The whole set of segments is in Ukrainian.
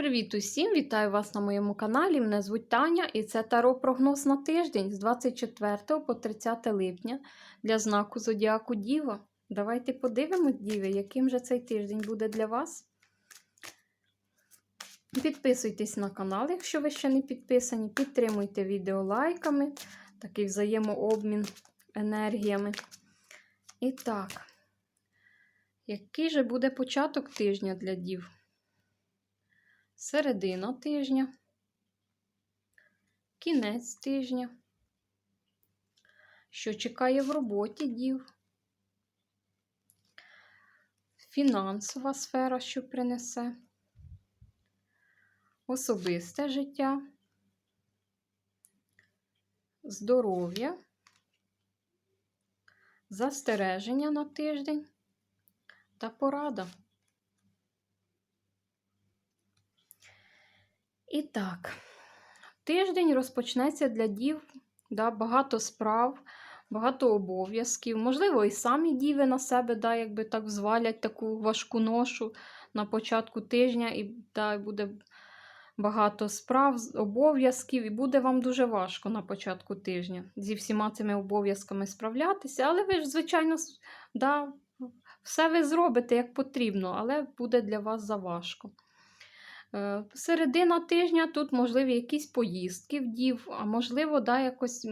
Привіт усім! Вітаю вас на моєму каналі. Мене звуть Таня і це таро прогноз на тиждень з 24 по 30 липня для знаку Зодіаку Діва. Давайте подивимось, Діви, яким же цей тиждень буде для вас. Підписуйтесь на канал, якщо ви ще не підписані. Підтримуйте відео лайками, такий взаємообмін енергіями. І так, який же буде початок тижня для Дів? Середина тижня, кінець тижня, що чекає в роботі дів, фінансова сфера, що принесе, особисте життя, здоров'я, застереження на тиждень та порада. І так, тиждень розпочнеться для дів, да, багато справ, багато обов'язків. Можливо, і самі діви на себе да, якби так взвалять таку важку ношу на початку тижня, і да, буде багато справ, обов'язків, і буде вам дуже важко на початку тижня зі всіма цими обов'язками справлятися. Але ви ж, звичайно, да, все ви зробите як потрібно, але буде для вас заважко. Е, середина тижня тут, можливі, якісь поїздки в дів, а можливо, да, якось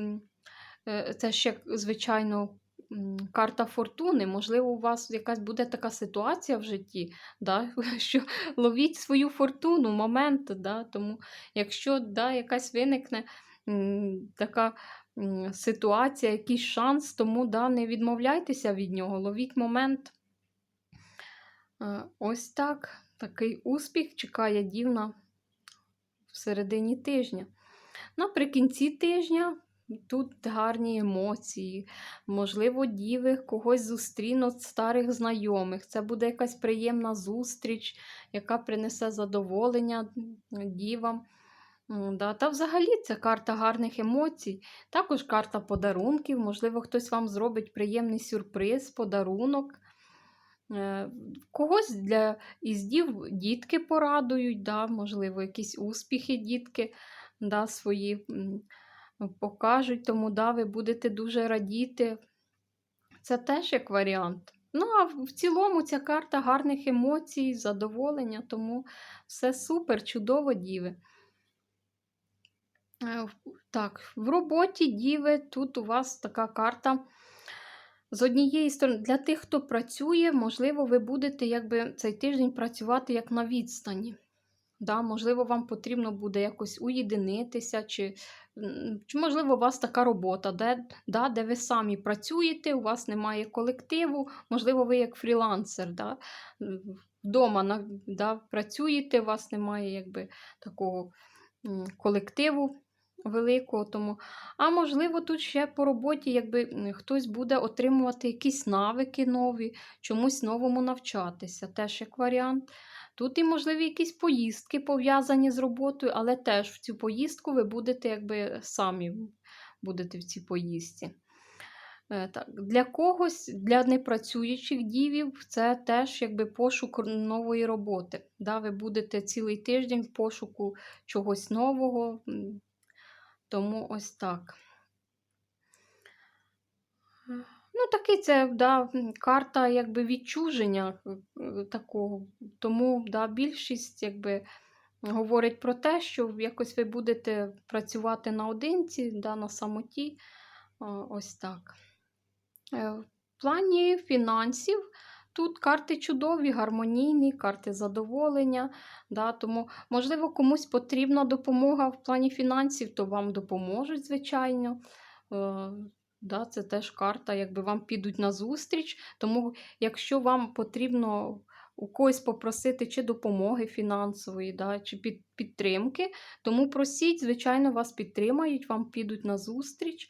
е, це ще, звичайно, карта фортуни. Можливо, у вас якась буде така ситуація в житті, да, що ловіть свою фортуну, момент. Да, Тому, якщо да, якась виникне така ситуація, якийсь шанс, тому да, не відмовляйтеся від нього, ловіть момент. Е, ось так. Такий успіх чекає дівна в середині тижня. Наприкінці тижня тут гарні емоції, можливо, діви когось зустрінуть старих знайомих. Це буде якась приємна зустріч, яка принесе задоволення дівам. Да, Та взагалі це карта гарних емоцій, також карта подарунків. Можливо, хтось вам зробить приємний сюрприз, подарунок. Е, когось для іздів дітки порадують, да, можливо, якісь успіхи дітки да, свої покажуть, тому да, ви будете дуже радіти. Це теж як варіант. Ну, а в цілому ця карта гарних емоцій, задоволення, тому все супер, чудово, діви. Е, так, в роботі діви, тут у вас така карта. З однієї сторони, для тих, хто працює, можливо, ви будете якби цей тиждень працювати як на відстані. Да, Можливо, вам потрібно буде якось уєдинитися, чи, чи можливо, у вас така робота, де да, де ви самі працюєте, у вас немає колективу, можливо, ви як фрілансер. Да, Вдома да, працюєте, у вас немає якби, такого колективу великого. тому. А можливо, тут ще по роботі, якби хтось буде отримувати якісь навики нові, чомусь новому навчатися, теж як варіант. Тут і, можливі, якісь поїздки пов'язані з роботою, але теж в цю поїздку ви будете якби самі будете в цій поїздці. Е, так, Для когось, для непрацюючих дівів, це теж якби пошук нової роботи. Да, Ви будете цілий тиждень в пошуку чогось нового, тому ось так. Ну, такий це да, карта якби відчуження е, такого. Тому да, більшість якби, говорить про те, що якось ви будете працювати наодинці, да, на самоті. Ось так. Е, в плані фінансів Тут карти чудові, гармонійні, карти задоволення. Да, Тому, можливо, комусь потрібна допомога в плані фінансів, то вам допоможуть, звичайно. Е, да, Це теж карта, якби вам підуть на зустріч. Тому, якщо вам потрібно у когось попросити чи допомоги фінансової, да, чи під, підтримки, тому просіть, звичайно, вас підтримають, вам підуть на зустріч.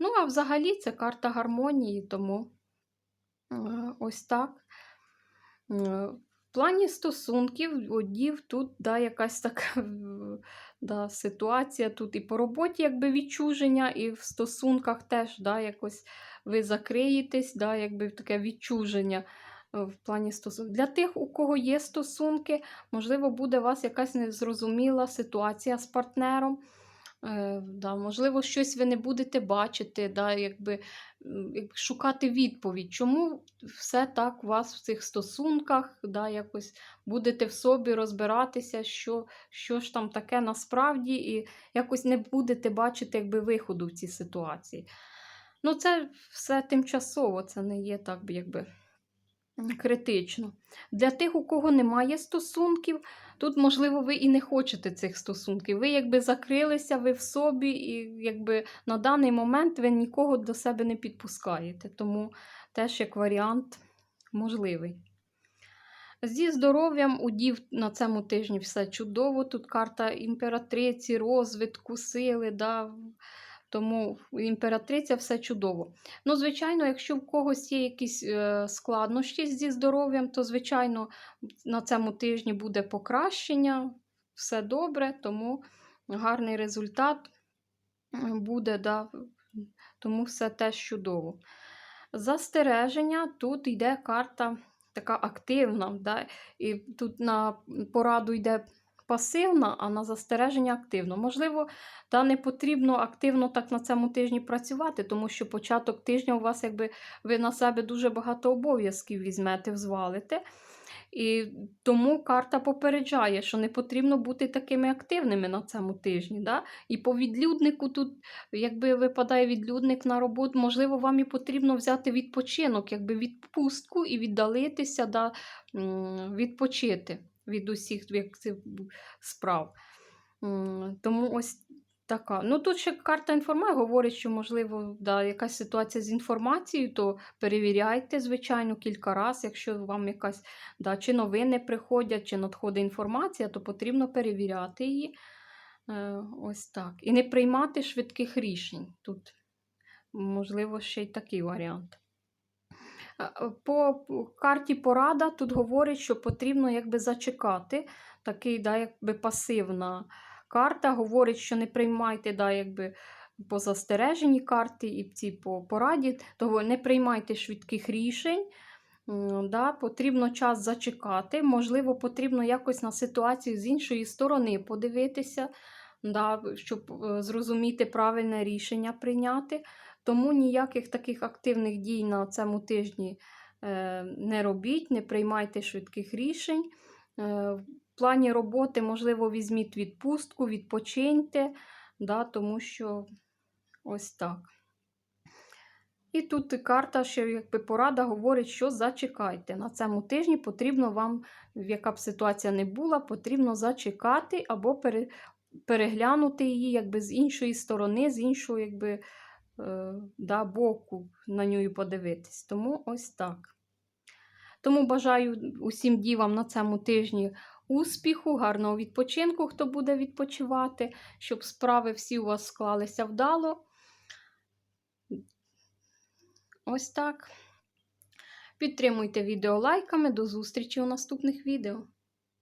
Ну, а взагалі це карта гармонії, тому. Ось так. В плані стосунків, одів, тут да, якась така да, ситуація. Тут і по роботі якби відчуження, і в стосунках теж да, якось ви закриєтесь, да, якби таке відчуження. в плані стосунків. Для тих, у кого є стосунки, можливо, буде у вас якась незрозуміла ситуація з партнером. Е, да, можливо, щось ви не будете бачити, да, якби, шукати відповідь, чому все так у вас в цих стосунках, да, якось будете в собі розбиратися, що, що ж там таке насправді, і якось не будете бачити якби, виходу в цій ситуації. Ну, це все тимчасово, це не є так, якби критично. Для тих, у кого немає стосунків, тут, можливо, ви і не хочете цих стосунків. Ви якби закрилися, ви в собі, і якби на даний момент ви нікого до себе не підпускаєте. Тому теж як варіант можливий. Зі здоров'ям у дів на цьому тижні все чудово. Тут карта імператриці, розвитку, сили. Да? Тому імператриця все чудово. Ну, звичайно, якщо в когось є якісь е, складнощі зі здоров'ям, то, звичайно, на цьому тижні буде покращення, все добре, тому гарний результат буде, да, тому все теж чудово. Застереження, тут йде карта така активна, да, і тут на пораду йде пасивна, а на застереження активно. Можливо, та не потрібно активно так на цьому тижні працювати, тому що початок тижня у вас, якби ви на себе дуже багато обов'язків візьмете, взвалите. І тому карта попереджає, що не потрібно бути такими активними на цьому тижні. Да? І по відлюднику тут, якби випадає відлюдник на роботу, можливо, вам і потрібно взяти відпочинок, якби відпустку і віддалитися, да, відпочити від усіх це, справ. Тому ось така. Ну тут ще карта інформації говорить, що, можливо, да, якась ситуація з інформацією, то перевіряйте, звичайно, кілька разів. Якщо вам якась да, чи новини приходять, чи надходить інформація, то потрібно перевіряти її. Е, ось так. І не приймати швидких рішень. Тут, можливо, ще й такий варіант. Е, По карті порада тут говорить, що потрібно якби зачекати. Такий, да, якби пасивна карта. Говорить, що не приймайте да, якби, по застереженні карти і ці по пораді, того не приймайте швидких рішень. Да, потрібно час зачекати. Можливо, потрібно якось на ситуацію з іншої сторони подивитися, да, щоб е, зрозуміти правильне рішення прийняти. Тому ніяких таких активних дій на цьому тижні е, не робіть, не приймайте швидких рішень. Е, В плані роботи, можливо, візьміть відпустку, відпочиньте, да, тому що ось так. І тут карта, ще якби порада говорить, що зачекайте. На цьому тижні потрібно вам, яка б ситуація не була, потрібно зачекати або переглянути її якби з іншої сторони, з іншого якби, да, боку на неї подивитись. Тому ось так. Тому бажаю усім дівам на цьому тижні успіху, гарного відпочинку, хто буде відпочивати, щоб справи всі у вас склалися вдало. Ось так. Підтримуйте відео лайками. До зустрічі у наступних відео.